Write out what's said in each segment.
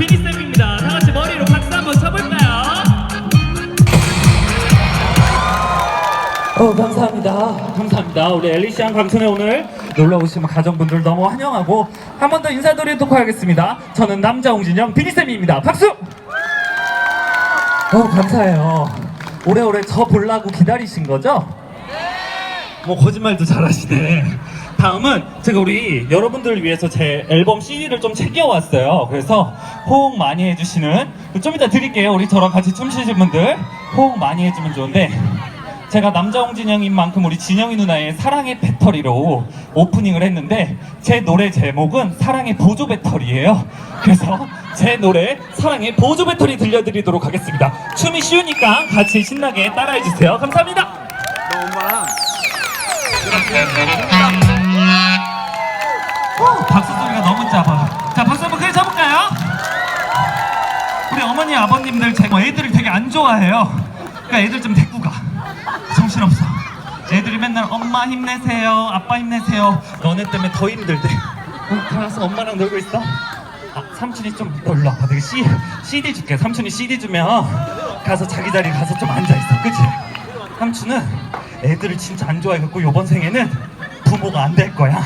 비니쌤입니다. 다 같이 머리로 박수 한번 쳐볼까요? 어 감사합니다. 감사합니다. 우리 엘리시안 강촌에 오늘 놀러 오신 가정분들 너무 환영하고 한 번 더 인사드리도록 하겠습니다. 저는 남자 홍진영 비니쌤입니다. 박수! 어 감사해요. 오래오래 저 보려고 기다리신 거죠? 뭐 거짓말도 잘하시네. 다음은 제가 우리 여러분들을 위해서 제 앨범 CD를 좀 챙겨왔어요. 그래서 호응 많이 해주시는 좀 이따 드릴게요. 우리 저랑 같이 춤추신 분들 호응 많이 해주면 좋은데 제가 남자 홍 진영인 만큼 우리 진영이 누나의 사랑의 배터리로 오프닝을 했는데 제 노래 제목은 사랑의 보조 배터리예요. 그래서 제 노래 사랑의 보조 배터리 들려드리도록 하겠습니다. 춤이 쉬우니까 같이 신나게 따라해 주세요. 감사합니다. 어, 박수 소리가 너무 작아. 자, 박수 한번 크게 쳐볼까요? 우리 어머니, 아버님들 제 애들을 되게 안 좋아해요. 그러니까 애들 좀 데리고 가. 정신없어. 애들이 맨날 엄마 힘내세요, 아빠 힘내세요. 너네 때문에 더 힘들대. 어, 가서 엄마랑 놀고 있어. 아, 삼촌이 좀 놀러 와봐. 내가 C, CD 줄게. 삼촌이 CD 주면 가서 자기 자리 가서 좀 앉아있어. 그치? 삼촌은 애들을 진짜 안 좋아해갖고 요번 생에는 부모가 안 될 거야.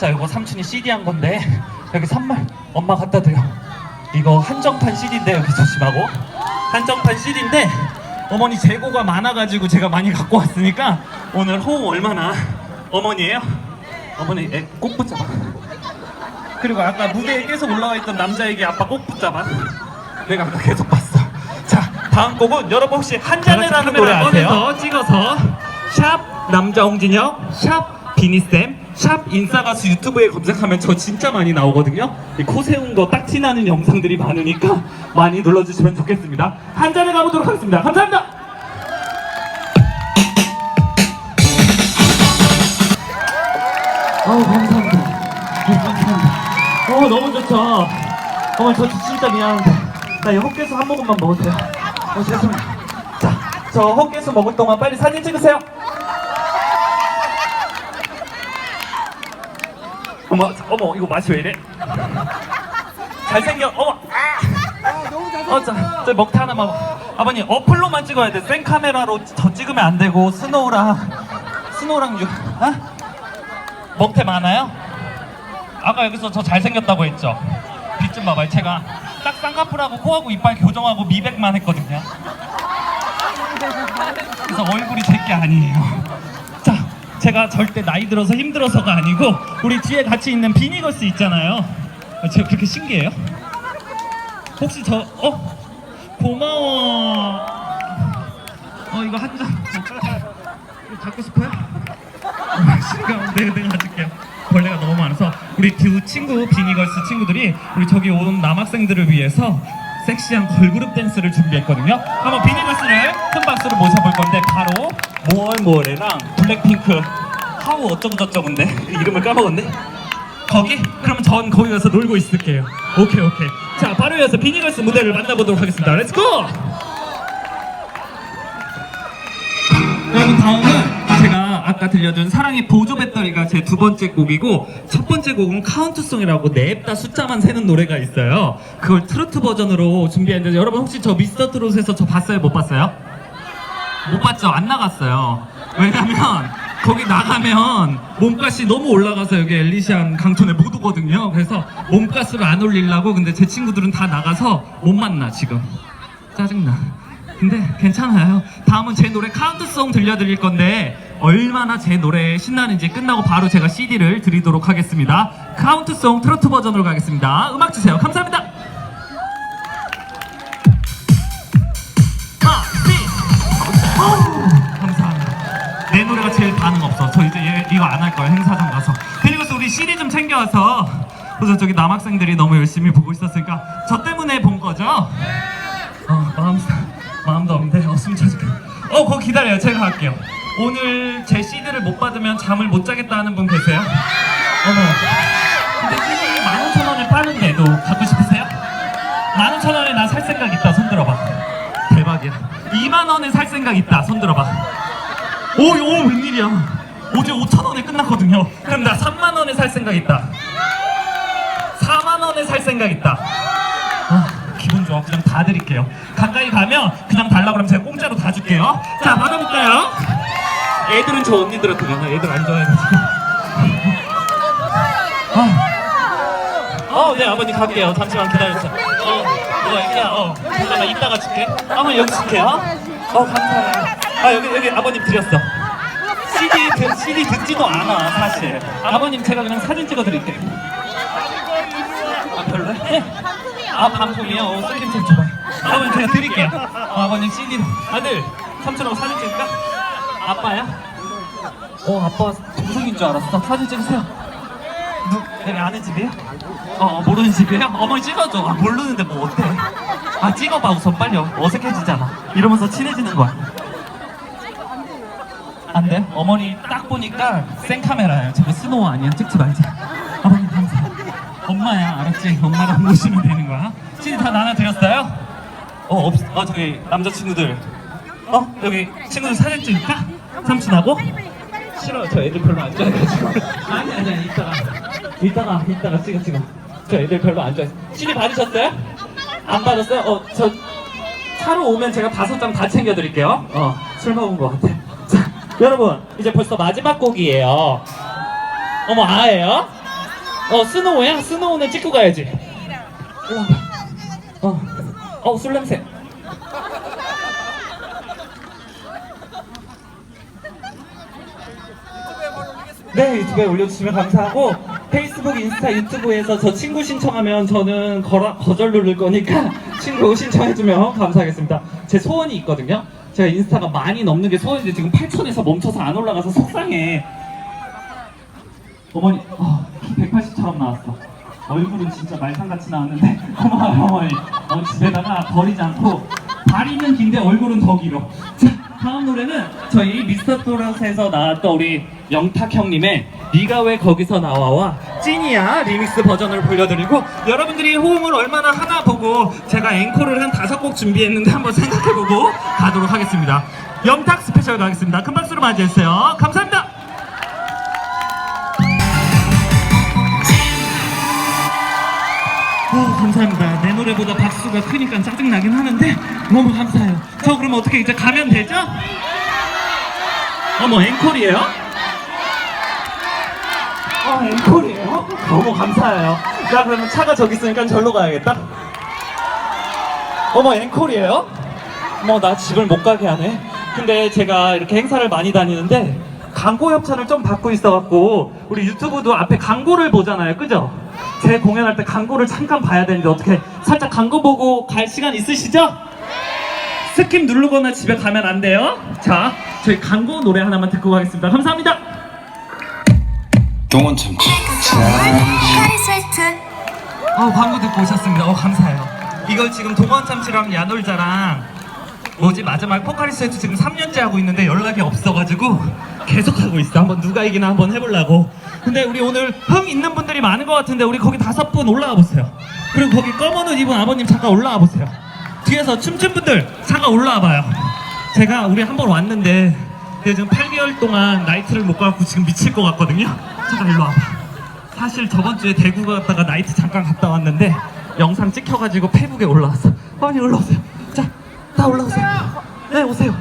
자, 이거 삼촌이 CD 한 건데 여기 선물 엄마 갖다 드려. 이거 한정판 CD인데 여기 조심하고 한정판 CD인데 어머니 재고가 많아가지고 제가 많이 갖고 왔으니까 오늘 호응 얼마나 어머니예요? 어머니 애 꼭 붙잡아. 그리고 아까 무대에 계속 올라와 있던 남자에게 아빠 꼭 붙잡아. 내가 아까 계속 봤어. 자, 다음 곡은 여러분 혹시 한잔해라는 노래 아세요? 찍어서 샵 남자 홍진영, 샵 비니쌤, 샵 인싸가수 유튜브에 검색하면 저 진짜 많이 나오거든요. 이코 세운 거 딱 티나는 영상들이 많으니까 많이 눌러주시면 좋겠습니다. 한잔해 가보도록 하겠습니다. 감사합니다. 어우 감사합니다. 네, 감사합니다. 어 너무 좋죠. 어머 저 진짜 미안한데 나 이 헛개수 한 모금만 돼요. 어 죄송해요. 자, 저 헛개수 먹을 동안 빨리 사진 찍으세요. 어머, 자, 어머 이거 맛이 왜 이래? 잘생겨. 어머. 어, 저, 저 먹태 하나 먹어. 아버님 어플로만 찍어야 돼. 생 카메라로 저 찍으면 안 되고 스노우랑 스노우랑 유, 아? 먹태 많아요? 아까 여기서 저 잘생겼다고 했죠? 빛 좀 봐봐요. 제가 딱 쌍꺼풀하고 코하고 이빨 교정하고 미백만 했거든요. 그래서 얼굴이 제 게 아니에요. 자, 제가 절대 나이 들어서 힘들어서가 아니고 우리 뒤에 같이 있는 비니걸스 있잖아요. 아, 제가 그렇게 신기해요? 혹시 저, 어? 고마워. 어, 이거 한 잔. 이거 갖고 싶어요? 내가, 내가 가질게요. 벌레가 너무 많아서 우리 두 친구 비니걸스 친구들이 우리 저기 온 남학생들을 위해서 섹시한 걸그룹 댄스를 준비했거든요. 한번 비니걸스를 큰 박수로 모셔볼 건데 바로 모얼모얼이랑 블랙핑크 하우 어쩌고 저쩌고인데 이름을 까먹었네. 거기? 그러면 전 거기 가서 놀고 있을게요. 오케이 오케이. 자 바로 이어서 비니걸스 무대를 만나보도록 하겠습니다. 렛츠고! 여러분 다음은 아까 들려준 사랑의 보조 배터리가 제 두 번째 곡이고 첫 번째 곡은 카운트송이라고 냅다 숫자만 세는 노래가 있어요. 그걸 트로트 버전으로 준비했는데 여러분 혹시 저 미스터 트롯에서 저 봤어요? 못 봤어요? 못 봤죠? 안 나갔어요. 왜냐면 거기 나가면 몸값이 너무 올라가서 여기 엘리시안 강촌에 못 오거든요. 그래서 몸값을 안 올리려고 근데 제 친구들은 다 나가서 못 만나 지금. 짜증나. 근데 괜찮아요. 다음은 제 노래 카운트송 들려드릴 건데 얼마나 제 노래 신나는지 끝나고 바로 제가 CD를 드리도록 하겠습니다. 카운트송 트로트 버전으로 가겠습니다. 음악 주세요. 감사합니다. 어우, 감사합니다. 내 노래가 제일 반응 없어. 저 이제 얘, 이거 안 할 거예요. 행사장 가서. 그리고 또 우리 CD 좀 챙겨와서 그래서 저기 남학생들이 너무 열심히 보고 있었으니까 저 때문에 본 거죠? 어, 마음, 마음도 없는데 어, 숨 차줄게. 어, 거기 기다려요. 제가 갈게요. 오늘 제 CD를 못 받으면 잠을 못 자겠다 하는 분 계세요? 어머. 근데 CD 15,000원에 파는데 도 갖고 싶으세요? 15,000원에 나 살 생각 있다. 손 들어봐. 대박이야. 2만 원에 살 생각 있다. 손 들어봐. 오, 오, 웬일이야. 어제 5천 원에 끝났거든요. 그럼 나 3만 원에 살 생각 있다. 4만 원에 살 생각 있다. 아, 거예요. 그냥 다 드릴게요. 가까이 가면 그냥 달라 그러면 제가 공짜로 다 줄게요. 자, 받아볼까요? 애들은 저 언니들한테 가나? 애들 안 좋아해가지고. 아. 어, 네, 아버님 갈게요. 잠시만 기다려주세요. 어, 뭐야, 그냥, 어, 잠깐만, 이따가 줄게. 아버님 여기 줄게요. 어, 감사해요. 아, 여기, 여기 아버님 드렸어. CD, 듣, CD 듣지도 않아, 사실. 아버님 제가 그냥 사진 찍어 드릴게요. 아, 별로야? 네. 아, 방송이요? 어, 사진 좀 줘봐요. 아버님 제가 드릴게요. 어, 아버님 CD로. 아들, 삼촌하고 사진 찍을까? 아빠야? 어, 아빠 동생인 줄 알았어. 사진 찍으세요. 누, 여기 아는 집이에요? 어, 어, 모르는 집이에요? 어머니 찍어줘. 아, 모르는데 뭐 어때? 아, 찍어봐 우선 빨리 어색해지잖아. 이러면서 친해지는 거야. 안 돼? 어머니 딱 보니까 생카메라예요. 저거 스노우 아니야. 찍지 말자. 아버님. 엄마야, 알았지? 엄마랑 모시면 되는 거야. CD 다 나눠드렸어요? 어, 없, 어, 저기 남자친구들. 어, 여기 친구들 사진 찍을까? 삼촌하고? 싫어, 저 애들 별로 안 좋아해가지고. 아니, 아니, 아니, 이따가. 이따가, 이따가 찍어, 찍어. 저 애들 별로 안 좋아해. CD 받으셨어요? 안 받았어요? 어, 저 차로 오면 제가 다섯 장 다 챙겨드릴게요. 어, 술 먹은 것 같아. 자, 여러분, 이제 벌써 마지막 곡이에요. 어머, 아예요? 어, 스노우야? 스노우는 찍고 가야지. 일로 와봐. 어, 어, 술 냄새. 네, 유튜브에 올려주시면 감사하고 페이스북, 인스타, 유튜브에서 저 친구 신청하면 저는 거라, 거절 누를 거니까 친구 신청해주면 감사하겠습니다. 제 소원이 있거든요. 제가 인스타가 많이 넘는 게 소원인데 지금 8천에서 멈춰서 안 올라가서 속상해. 어머니, 어, 키 180처럼 나왔어. 얼굴은 진짜 말상같이 나왔는데 고마워요 어머니. 어, 집에다가 버리지 않고 다리는 긴데 얼굴은 더 길어. 자, 다음 노래는 저희 미스터 토롯에서 나왔던 우리 영탁 형님의 네가 왜 거기서 나와와 찐이야 리믹스 버전을 불려드리고 여러분들이 호응을 얼마나 하나 보고 제가 앵콜을 한 다섯 곡 준비했는데 한번 생각해보고 가도록 하겠습니다. 영탁 스페셜 가겠습니다. 큰 박수로 맞이해주세요. 감사합니다. 감사합니다. 내 노래보다 박수가 크니까 짜증나긴 하는데 너무 감사해요. 저 그럼 어떻게 이제 가면 되죠? 어머 앵콜이에요? 어 앵콜이에요? 너무 감사해요. 자 그러면 차가 저기 있으니까 절로 가야겠다. 어머 앵콜이에요? 어머 나 집을 못 가게 하네. 근데 제가 이렇게 행사를 많이 다니는데 광고 협찬을 좀 받고 있어갖고 우리 유튜브도 앞에 광고를 보잖아요, 그죠? 제 공연할 때 광고를 잠깐 봐야 되는데 어떻게 살짝 광고 보고 갈 시간 있으시죠? 스킵 누르거나 집에 가면 안 돼요. 자, 저희 광고 노래 하나만 듣고 가겠습니다. 감사합니다. 동원 참치 아 광고 듣고 오셨습니다. 어 감사해요. 이걸 지금 동원 참치랑 야놀자랑 뭐지 마지막 포카리 스웨트 지금 3년째 하고 있는데 연락이 없어가지고 계속 하고 있어. 한번 누가 이기나 한번 해보려고. 근데 우리 오늘 흥 있는 분들이 많은 것 같은데 우리 거기 다섯 분 올라와 보세요. 그리고 거기 검은 옷 입은 아버님 잠깐 올라와 보세요. 뒤에서 춤춘 분들 잠깐 올라와 봐요. 제가 우리 한 번 왔는데 근데 지금 8개월 동안 나이트를 못 가고 지금 미칠 것 같거든요. 잠깐 일로 와봐. 사실 저번 주에 대구 갔다가 나이트 잠깐 갔다 왔는데 영상 찍혀가지고 페북에 올라왔어. 빨리 올라오세요. 자, 다 올라오세요. 네, 오세요.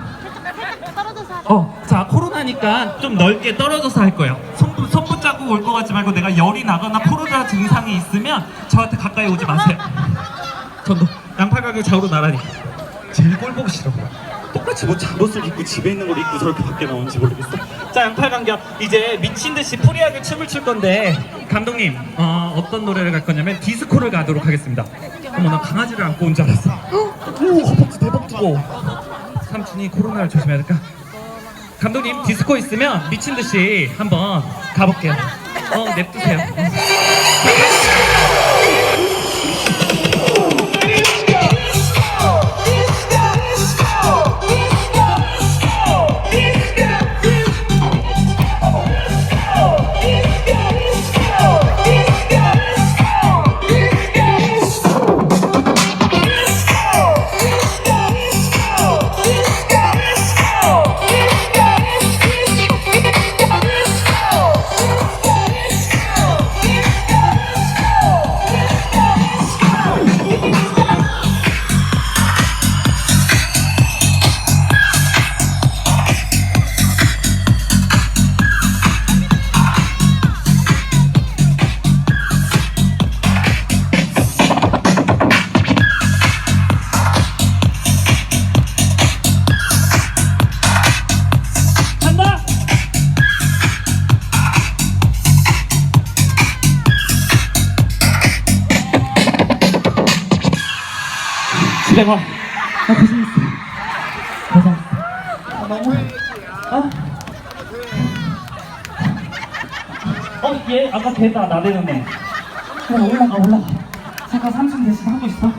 어, 자 코로나니까 좀 넓게 떨어져서 할 거예요. 손, 손 붙잡고 올 것 같지 말고 내가 열이 나거나 코로나 증상이 있으면 저한테 가까이 오지 마세요. 전도 양팔 가격 좌우로 나란히. 제일 꼴 보기 싫어. 똑같이 뭐 잠옷을 입고 집에 있는 걸 입고 저렇게 밖에 나오는지 모르겠어. 자 양팔 간격 이제 미친 듯이 프리하게 춤을 출 건데 감독님 어, 어떤 노래를 갈 거냐면 디스코를 가도록 하겠습니다. 어머 나 강아지를 안고 온 줄 알았어. 오 허벅지 대박 두고. 삼촌이 코로나를 조심해야 될까? 감독님 디스코 있으면 미친 듯이 한번 가볼게요. 어 냅두세요. 고생하. 아, 고생했어. 고생했어. 아, 너무. 아. 어, 얘 아까 걔다 나대는데. 그래 올라가 올라가. 잠깐 삼촌 대신 하고 있어.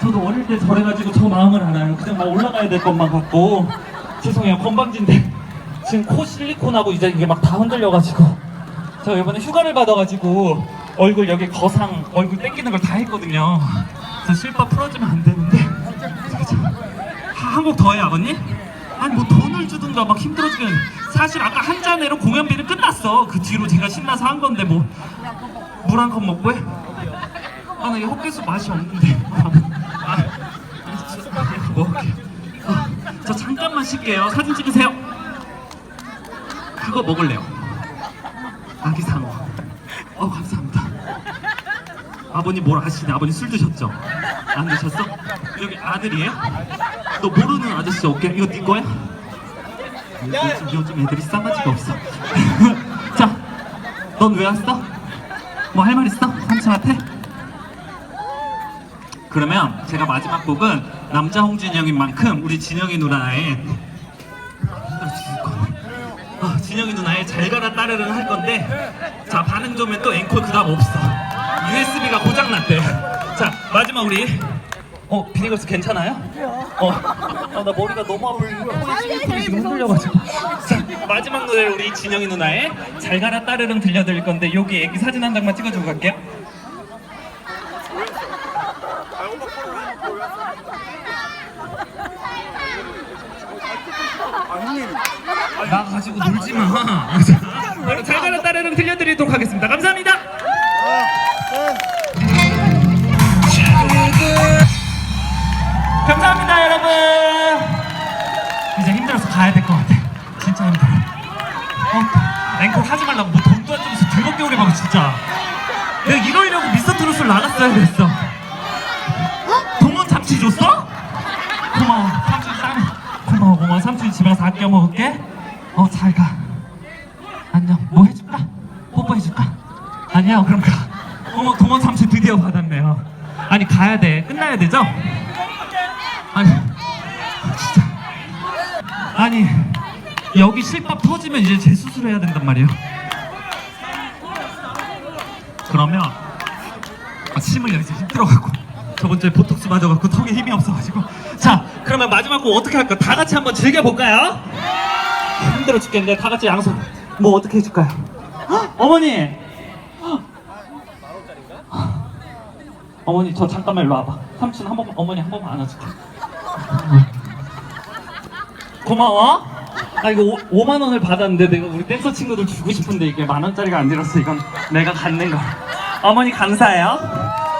저도 어릴 때 저래가지고 저 마음을 알아요. 그냥 막 올라가야 될 것만 같고. 죄송해요 건방진데 지금 코 실리콘하고 이제 이게 막 다 흔들려가지고 제가 이번에 휴가를 받아가지고 얼굴 여기 거상 얼굴 땡기는 걸 다 했거든요. 그래서 실밥 풀어주면 안되 는데 한국 더해 아버님? 아니 뭐 돈을 주든가 막 힘들어 죽겠네 사실 아까 한 잔으로 공연비는 끝났어. 그 뒤로 제가 신나서 한 건데 뭐. 물 한 컵 먹고 해? 아나 이 헛개수 맛이 없는데. 아, 아, 저, 아, 먹을게요 아, 저 잠깐만 쉴게요. 사진 찍으세요. 그거 먹을래요. 아기 상어. 어 감사합니다. 아버님 뭘 아시네? 아버님 술 드셨죠? 안 드셨어? 여기 아들이에요? 너 모르는 아저씨 어깨 이거 네 거야? 요즘, 요즘 애들이 싸가지가 없어 자, 넌 왜 왔어? 뭐 할 말 있어? 삼촌한테? 그러면 제가 마지막 곡은 남자 홍진이 형인 만큼 우리 진영이 누나의 아, 진영이 누나의 잘 가라 따르릉 할 건데 자 반응 좋으면 또 앵콜 그 다음 없어 USB가 고장났대 자 마지막 우리 어 비니걸스 괜찮아요? 어, 어, 나 머리가 너무 아프고 코에 지금 흔들려가지고 자 마지막 노래 우리 진영이 누나의 잘 가라 따르릉 들려드릴 건데 여기 애기 사진 한 장만 찍어주고 갈게요 나 가지고 놀지 마. 잘 가라 따르릉 들려드리도록 하겠습니다. 감사합니다. 감사합니다, 여러분. 이제 힘들어서 가야 될 것 같아. 진짜 힘들어. 어, 앵콜 하지 말라고 뭐 돈도 안 주면서 즐겁게 오래 가고 진짜. 내가 이러려고 미스터 트롯을 나갔어야 됐어. 동원 잠시 줬어? 고마워. 삼촌 쌈. 고마워, 고마워. 삼촌이 집에 가서 아껴 먹을게. 어, 잘 가. 안녕. 뭐 해줄까? 뽀뽀해줄까? 아니야, 그럼 가. 어머, 동원 삼촌 드디어 받았네요. 아니, 가야 돼. 끝나야 되죠? 아니, 여기 실밥 터지면 이제 재수술 해야 된단 말이에요. 그러면 아, 침을 여기서 힘들어갖고 저번 주에 보톡스 맞아갖고 턱에 힘이 없어가지고 자 그러면 마지막 곡 어떻게 할까 다 같이 한번 즐겨볼까요? 힘들어 죽겠는데 다 같이 양손 뭐 어떻게 해줄까요? 헉, 어머니 헉. 어머니 저 잠깐만 일로 와봐 삼촌 한 번만 어머니 한 번만 안아줄게 고마워. 나 이거 오, 5만 원을 받았는데 내가 우리 댄서 친구들 주고 싶은데 이게 만 원짜리가 안 들었어 이건 내가 갖는 거. 어머니 감사해요.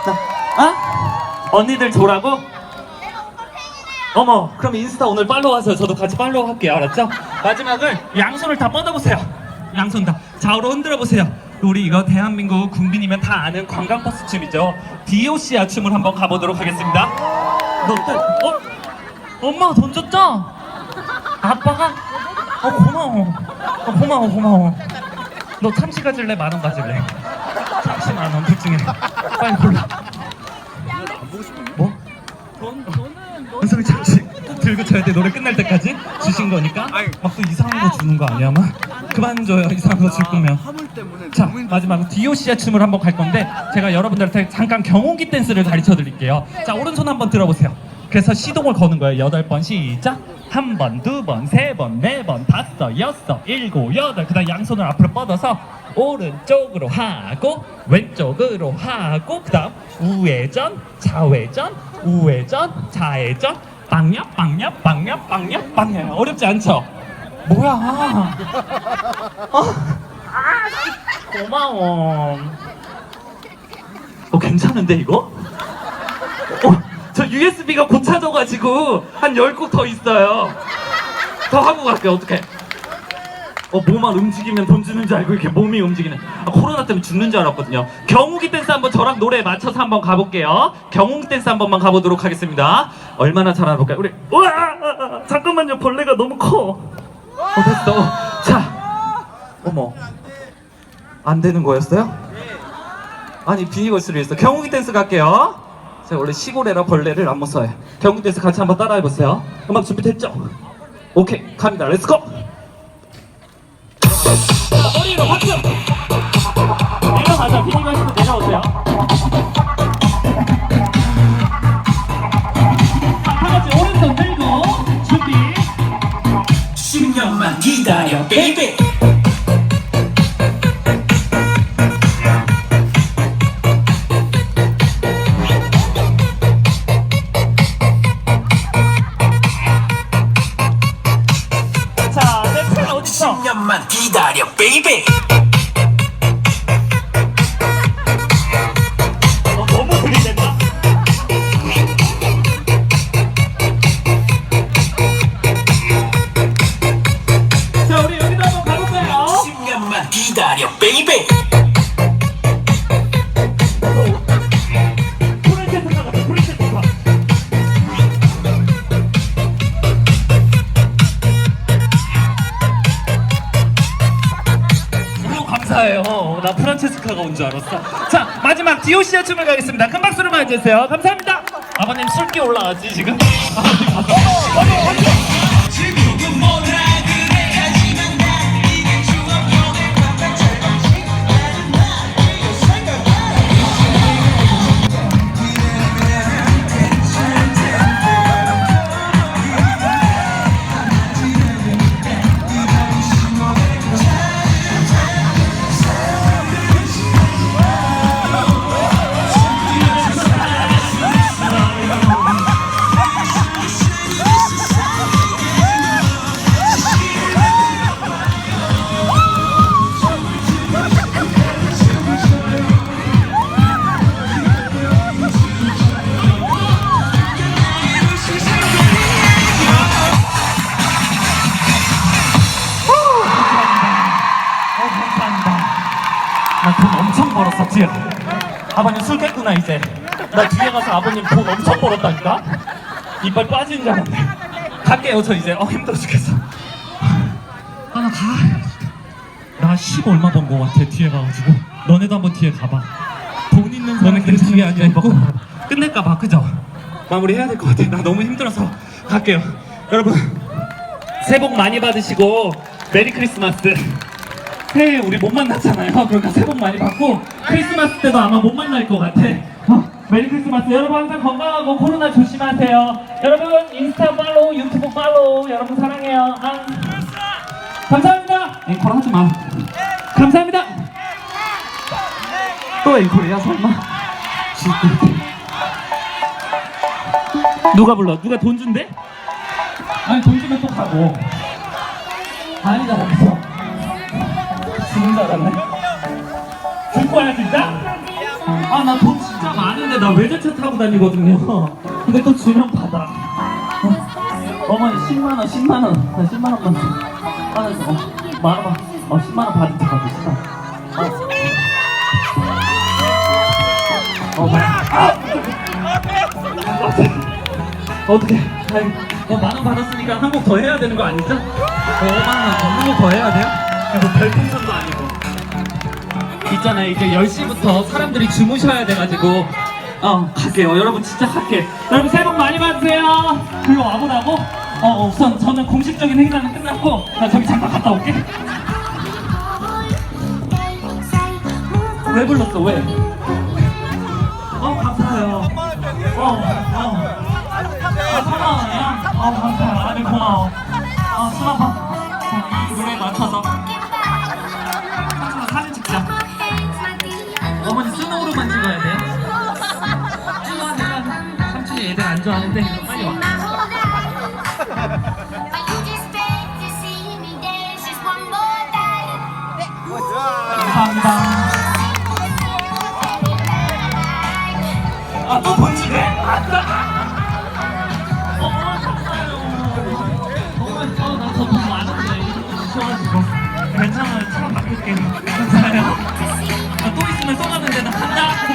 자, 어? 언니들 줘라고? 어머 그럼 인스타 오늘 팔로우 하세요. 저도 같이 팔로우 할게요. 알았죠? 마지막을 양손을 다 뻗어보세요. 양손 다. 좌우로 흔들어 보세요. 우리 이거 대한민국 국민이면 다 아는 관광버스 춤이죠. DOC야 춤을 한번 가보도록 하겠습니다. 너, 어? 엄마 돈 줬죠? 아빠가? 어 고마워. 어 고마워 고마워. 너 참치 가질래? 만 원 가질래? 참치 만 원 둘 중에. 빨리 골라. 뭐? 돈? 은성이 참치 꼭 들고 쳐야 돼. 노래 끝날 때까지? 주신 거니까? 막 또 이상한 거 주는 거 아니야 막 그만 줘요. 이상한 거 줄 거면. 화물 때문에 자 힘들어. 마지막으로 디오시아 춤을 한번 갈 건데 제가 여러분들한테 잠깐 경운기 댄스를 가르쳐 드릴게요. 자 오른손 한번 들어보세요. 그래서 시동을 거는 거예요. 여덟 번 시작 한 번, 두 번, 세 번, 네 번, 다섯, 여섯, 일곱, 여덟 그다음 양손을 앞으로 뻗어서 오른쪽으로 하고 왼쪽으로 하고 그다음 우회전, 좌회전, 우회전, 좌회전 빵야 빵야 빵야 빵야 빵야 어렵지 않죠? 뭐야 어? 고마워. 어 괜찮은데 이거? 어, 저 USB가 고쳐져가지고 한 10곡 더 있어요. 더 하고 갈게요. 어떡해? 어 몸만 움직이면 돈 주는 줄 알고 이렇게 몸이 움직이네. 아, 코로나 때문에 죽는 줄 알았거든요. 경욱이 댄스 한번 저랑 노래 맞춰서 한번 가볼게요. 경욱 댄스 한 번만 가보도록 하겠습니다. 얼마나 잘하나 볼까요? 우리 우와 잠깐만요 벌레가 너무 커. 어 됐어. 자 어머 안 되는 거였어요? 아니 비니걸스를 했어. 경욱이 댄스 갈게요. 제가 원래 시골에라 벌레를 안 무서워요. 경기도에서 같이 한번 따라해보세요. 음악 준비됐죠? 오케이, 갑니다. 렛츠고! 머리로 박수! 내려가자. 비행기 하시면 내려오세요. 기다려. 너무 감사해요. 나 프란체스카가 온 줄 알았어. 자, 마지막 디오시아 춤을 가겠습니다. 큰 박수로 맞이해주세요. 감사합니다. 아버님 술기 올라가지 지금? 어, 엄청 벌었어, 뒤에. 아버님 술 깼구나, 이제. 나 뒤에 가서 아버님 돈 엄청 벌었다니까? 이빨 빠지는 줄 알았네. 갈게요, 저 이제. 어, 힘들어 죽겠어. 아, 나 가. 나 10 얼마 번 거 같아, 뒤에 가가지고. 너네도 한번 뒤에 가봐. 돈 있는 사람들 뒤에 앉아 있고. 끝낼까봐, 그죠? 마무리 해야 될 것 같아. 나 너무 힘들어서 갈게요. 여러분, 새해 복 많이 받으시고, 메리 크리스마스. 새해 우리 못 만났잖아요. 그러니까 새해 복 많이 받고 크리스마스 때도 아마 못 만날 것 같아. 어, 메리 크리스마스. 여러분 항상 건강하고 코로나 조심하세요. 여러분 인스타 팔로우, 유튜브 팔로우. 여러분 사랑해요. 아. 감사합니다. 앵콜 하지 마. 감사합니다. 또 앵콜이야 설마? 누가 불러? 누가 돈 준대? 아니 돈 주면 또 가고. 아니다 그래서. 죽는 줄 알았네. 줄 거야 진짜? 아 나 돈 진짜 많은데 나 외제차 타고 다니거든요. 근데 또 주면 받아. 어, 어머니 10만 원, 10만 원, 나 10만 원만 줘. 아, 나 어, 만 원만, 어 10만 원 받은 척 하고 싶다. 어, 어, 뭐야? 아! 어떻게? 아이, 어 만원 받았으니까 한 곡 더 해야 되는 거 아니죠? 어, 5만 원, 한곡더 해야 돼요? 이거 별풍선도 아니고. 있잖아요, 이제 10시부터 사람들이 주무셔야 돼가지고. 어, 갈게요. 여러분, 진짜 갈게. 여러분, 새해 복 많이 받으세요. 그리고 와보라고? 어, 우선 저는 공식적인 행사는 끝났고, 나 저기 잠깐 갔다 올게. 왜 불렀어, 왜? 어, 감사해요. 어, 어. 아, 고마워요. 어, 감사해요. 아니, 고마워. 어, 수나봐. 어, 노래 맞춰서. 안 좋아하는데. 빨리 와. 감사합니다. 아, 또 번지네? 아싸! 어, 어. 괜찮아요. 차 바꿀게요. 감사해요. 아, 또 있으면 써가는데 나 간다.